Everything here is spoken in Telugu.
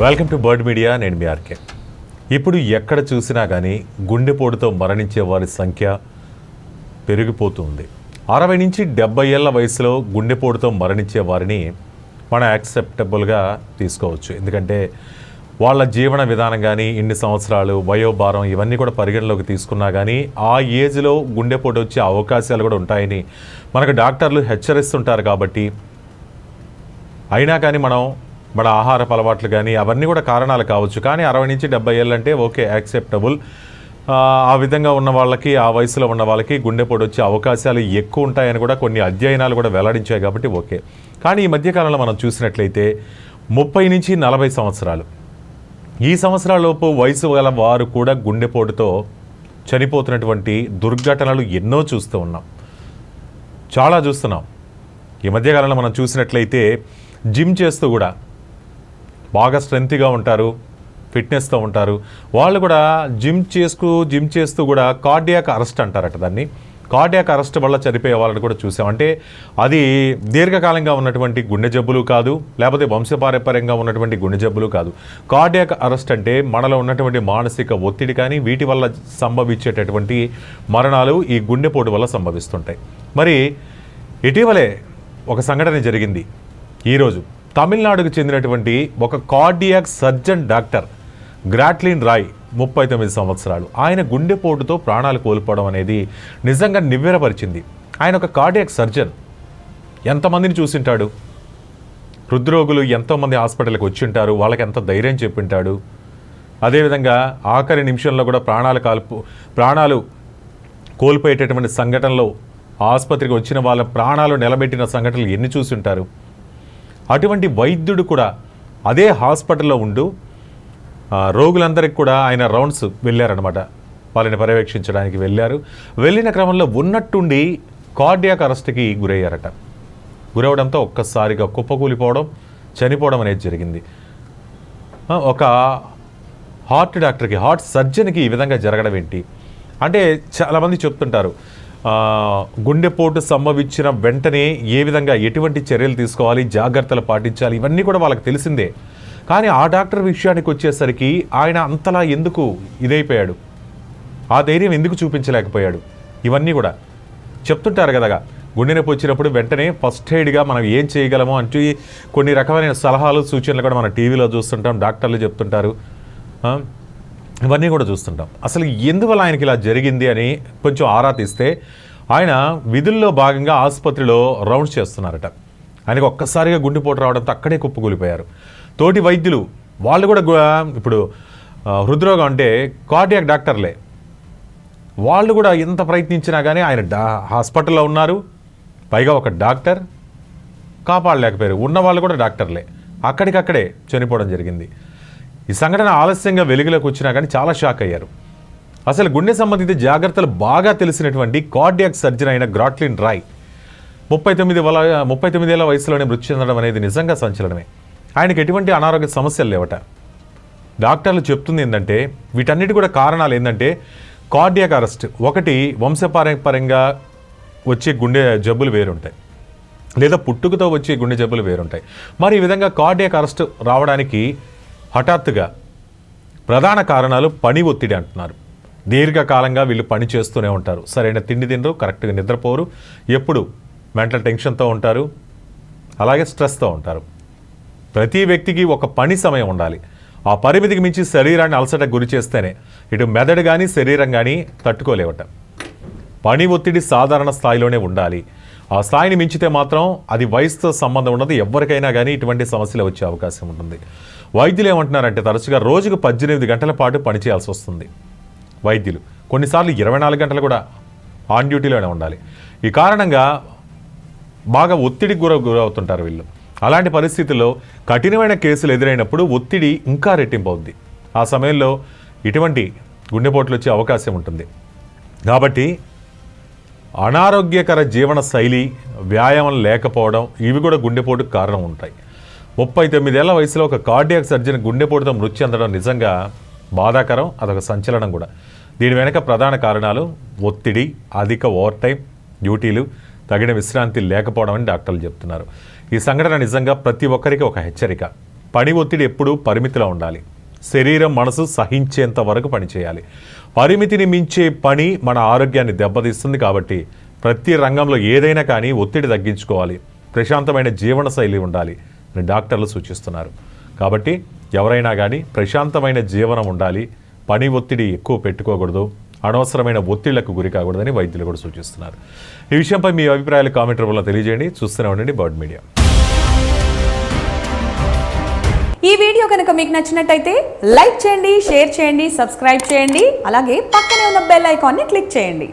వెల్కమ్ టు బర్డ్ మీడియా నేను మీ ఆర్కే. ఇప్పుడు ఎక్కడ చూసినా కానీ గుండెపోటుతో మరణించే వారి సంఖ్య పెరిగిపోతుంది. అరవై నుంచి డెబ్బై ఏళ్ళ వయసులో గుండెపోటుతో మరణించే వారిని మనం యాక్సెప్టబుల్గా తీసుకోవచ్చు. ఎందుకంటే వాళ్ళ జీవన విధానం కానీ ఇన్ని సంవత్సరాలు వయోభారం ఇవన్నీ కూడా పరిగణలోకి తీసుకున్నా కానీ ఆ ఏజ్లో గుండెపోటు వచ్చే అవకాశాలు కూడా ఉంటాయని మనకు డాక్టర్లు హెచ్చరిస్తుంటారు కాబట్టి అయినా కానీ మనం మన ఆహారపు అలవాట్లు కానీ అవన్నీ కూడా కారణాలు కావచ్చు. కానీ అరవై నుంచి డెబ్బై ఏళ్ళంటే ఓకే యాక్సెప్టబుల్. ఆ విధంగా ఉన్న వాళ్ళకి ఆ వయసులో ఉన్న వాళ్ళకి గుండెపోటు వచ్చే అవకాశాలు ఎక్కువ ఉంటాయని కూడా కొన్ని అధ్యయనాలు కూడా వెల్లడించాయి కాబట్టి ఓకే. కానీ ఈ మధ్యకాలంలో మనం చూసినట్లయితే ముప్పై నుంచి నలభై సంవత్సరాలు. ఈ సంవత్సరాలలోపు వయసు గల వారు కూడా గుండెపోటుతో చనిపోతున్నటువంటి దుర్ఘటనలు ఎన్నో చూస్తూ ఉన్నాం. చాలా చూస్తున్నాం. ఈ మధ్యకాలంలో మనం చూసినట్లయితే జిమ్ చేస్తూ కూడా బాగా స్ట్రెంత్గా ఉంటారు ఫిట్నెస్తో ఉంటారు. వాళ్ళు కూడా జిమ్ చేసుకు జిమ్ చేస్తూ కూడా కార్డియాక్ అరెస్ట్ అంటారట దాన్ని. కార్డియాక్ అరెస్ట్ వల్ల చనిపోయే వాళ్ళని కూడా చూసాం. అంటే అది దీర్ఘకాలంగా ఉన్నటువంటి గుండె జబ్బులు కాదు లేకపోతే వంశపారంపర్యంగా ఉన్నటువంటి గుండె జబ్బులు కాదు. కార్డియాక్ అరెస్ట్ అంటే మనలో ఉన్నటువంటి మానసిక ఒత్తిడి కానీ వీటి వల్ల సంభవించేటటువంటి మరణాలు ఈ గుండెపోటు వల్ల సంభవిస్తుంటాయి. మరి ఇటీవలే ఒక సంఘటన జరిగింది. ఈరోజు తమిళనాడుకు చెందినటువంటి ఒక cardiac surgeon doctor Gradlin Roy ముప్పై తొమ్మిది సంవత్సరాలు. ఆయన గుండెపోటుతో ప్రాణాలు కోల్పోవడం అనేది నిజంగా నివ్వెరపరిచింది. ఆయన ఒక కార్డియాక్ సర్జన్. ఎంతమందిని చూసింటాడు? హృద్రోగులు ఎంతోమంది హాస్పిటల్కి వచ్చింటారు? వాళ్ళకి ఎంత ధైర్యం చెప్పింటాడు? అదేవిధంగా ఆఖరి నిమిషంలో కూడా ప్రాణాలు కాల్పు ప్రాణాలు కోల్పోయేటటువంటి సంఘటనలో ఆసుపత్రికి వచ్చిన వాళ్ళ ప్రాణాలు నిలబెట్టిన సంఘటనలు ఎన్ని చూసి ఉంటారు అటువంటి వైద్యుడు కూడా అదే హాస్పిటల్లో ఉండు రోగులందరికి రోగులందరికీ కూడా ఆయన రౌండ్స్ వెళ్ళారనమాట వాళ్ళని పర్యవేక్షించడానికి వెళ్ళారు. వెళ్ళిన క్రమంలో ఉన్నట్టుండి కార్డియాక్ అరెస్ట్కి గురయ్యారట. గురవడంతో ఒక్కసారిగా కుప్పకూలిపోవడం చనిపోవడం అనేది జరిగింది. ఒక హార్ట్ డాక్టర్కి హార్ట్ సర్జన్కి ఈ విధంగా జరగడం ఏంటి? అంటే చాలామంది చెప్తుంటారు గుండెపోటు సంభవించిన వెంటనే ఏ విధంగా ఎటువంటి చర్యలు తీసుకోవాలి జాగ్రత్తలు పాటించాలి ఇవన్నీ కూడా వాళ్ళకి తెలిసిందే. కానీ ఆ డాక్టర్ విషయానికి వచ్చేసరికి ఆయన అంతలా ఎందుకు ఇదైపోయాడు? ఆ ధైర్యం ఎందుకు చూపించలేకపోయాడు? ఇవన్నీ కూడా. చెప్తుంటారు కదా గుండె నొప్పి వచ్చినప్పుడు వెంటనే ఫస్ట్ ఎయిడ్గా మనం ఏం చేయగలము అంటూ కొన్ని రకమైన సలహాలు సూచనలు కూడా మనం టీవీలో చూస్తుంటాం డాక్టర్లు చెప్తుంటారు. ఇవన్నీ కూడా చూస్తుంటాం. అసలు ఎందువల్ల ఆయనకి ఇలా జరిగింది అని కొంచెం ఆరా తీస్తే ఆయన విధుల్లో భాగంగా ఆసుపత్రిలో రౌండ్స్ చేస్తున్నారట. ఆయనకు ఒక్కసారిగా గుండెపోటు రావడంతో అక్కడే కుప్పకూలిపోయారు. తోటి వైద్యులు వాళ్ళు కూడా ఇప్పుడు హృద్రోగం అంటే కార్డియాక్ డాక్టర్లే. వాళ్ళు కూడా ఎంత ప్రయత్నించినా కానీ ఆయన డా హాస్పిటల్లో ఉన్నారు. పైగా ఒక డాక్టర్ కాపాడలేకపోయారు. ఉన్న వాళ్ళు కూడా డాక్టర్లే. అక్కడికక్కడే చనిపోవడం జరిగింది. ఈ సంఘటన ఆలస్యంగా వెలుగులోకి వచ్చినా కానీ చాలా షాక్ అయ్యారు. అసలు గుండె సంబంధిత జాగ్రత్తలు బాగా తెలిసినటువంటి కార్డియాక్ సర్జన్ అయిన గ్రాట్లిన్ రాయ్ ముప్పై తొమ్మిది వల ముప్పై తొమ్మిదేళ్ళ వయసులోనే మృతి చెందడం అనేది నిజంగా సంచలనమే. ఆయనకి ఎటువంటి అనారోగ్య సమస్యలు లేవట. డాక్టర్లు చెప్తుంది ఏంటంటే వీటన్నిటి కూడా కారణాలు ఏంటంటే కార్డియాక్ అరెస్ట్. ఒకటి వంశపారంపర్యంగా వచ్చే గుండె జబ్బులు వేరుంటాయి. లేదా పుట్టుకతో వచ్చే గుండె జబ్బులు వేరుంటాయి. మరి ఈ విధంగా కార్డియాక్ అరెస్ట్ రావడానికి హఠాత్తుగా ప్రధాన కారణాలు పని ఒత్తిడి అంటున్నారు. దీర్ఘకాలంగా వీళ్ళు పని చేస్తూనే ఉంటారు. సరైన తిండి తినరు కరెక్ట్గా నిద్రపోరు ఎప్పుడు మెంటల్ టెన్షన్తో ఉంటారు అలాగే స్ట్రెస్తో ఉంటారు. ప్రతి వ్యక్తికి ఒక పని సమయం ఉండాలి. ఆ పరిమితికి మించి శరీరాన్ని అలసట గురి చేస్తేనే ఇటు మెదడు కానీ శరీరం కానీ తట్టుకోలేవట. పని ఒత్తిడి సాధారణ స్థాయిలోనే ఉండాలి. ఆ స్థాయిని మించితే మాత్రం అది వయసుతో సంబంధం ఉన్నది ఎవరికైనా కానీ ఇటువంటి సమస్యలు వచ్చే అవకాశం ఉంటుంది. వైద్యులు ఏమంటున్నారంటే తరచుగా రోజుకు పద్దెనిమిది గంటల పాటు పనిచేయాల్సి వస్తుంది. వైద్యులు. కొన్నిసార్లు ఇరవై నాలుగు గంటలు కూడా ఆన్ డ్యూటీలోనే ఉండాలి. ఈ కారణంగా బాగా ఒత్తిడికి గుర గురవుతుంటారు వీళ్ళు. అలాంటి పరిస్థితుల్లో కఠినమైన కేసులు ఎదురైనప్పుడు ఒత్తిడి ఇంకా రెట్టింపు అవుద్ది ఆ సమయంలో ఇటువంటి గుండెపోట్లు వచ్చే అవకాశం ఉంటుంది. కాబట్టి అనారోగ్యకర జీవన శైలి వ్యాయామం లేకపోవడం ఇవి కూడా గుండెపోటుకు కారణం ఉంటాయి. ముప్పై తొమ్మిదేళ్ళ వయసులో ఒక కార్డియాక్ సర్జన్ గుండెపోటుతో మృతి చెందడం నిజంగా బాధాకరం అదొక సంచలనం కూడా. దీని వెనక ప్రధాన కారణాలు ఒత్తిడి అధిక ఓవర్ టైం డ్యూటీలు తగిన విశ్రాంతి లేకపోవడం అని డాక్టర్లు చెప్తున్నారు. ఈ సంఘటన నిజంగా ప్రతి ఒక్కరికి ఒక హెచ్చరిక. పని ఒత్తిడి ఎప్పుడూ పరిమితిలో ఉండాలి. శరీరం మనసు సహించేంత వరకు పనిచేయాలి పరిమితిని మించే పని మన ఆరోగ్యాన్ని దెబ్బతీస్తుంది కాబట్టి ప్రతి రంగంలో ఏదైనా కానీ ఒత్తిడి తగ్గించుకోవాలి. ప్రశాంతమైన జీవన శైలి ఉండాలి. అని డాక్టర్లు సూచిస్తున్నారు. కాబట్టి ఎవరైనా కానీ ప్రశాంతమైన జీవనం ఉండాలి పని ఒత్తిడి ఎక్కువ పెట్టుకోకూడదు అనవసరమైన ఒత్తిళ్ళకు గురి కాకూడదని వైద్యులు కూడా సూచిస్తున్నారు. ఈ విషయంపై మీ అభిప్రాయాలు కామెంట్ రూపంలో తెలియజేయండి. చూస్తూనే ఉండండి బర్డ్ మీడియా. ఈ వీడియో కనుక మీకు నచ్చినట్టయితే లైక్ చేయండి షేర్ చేయండి సబ్స్క్రైబ్ చేయండి అలాగే పక్కనే ఉన్న బెల్ ఐకాన్ని క్లిక్ చేయండి.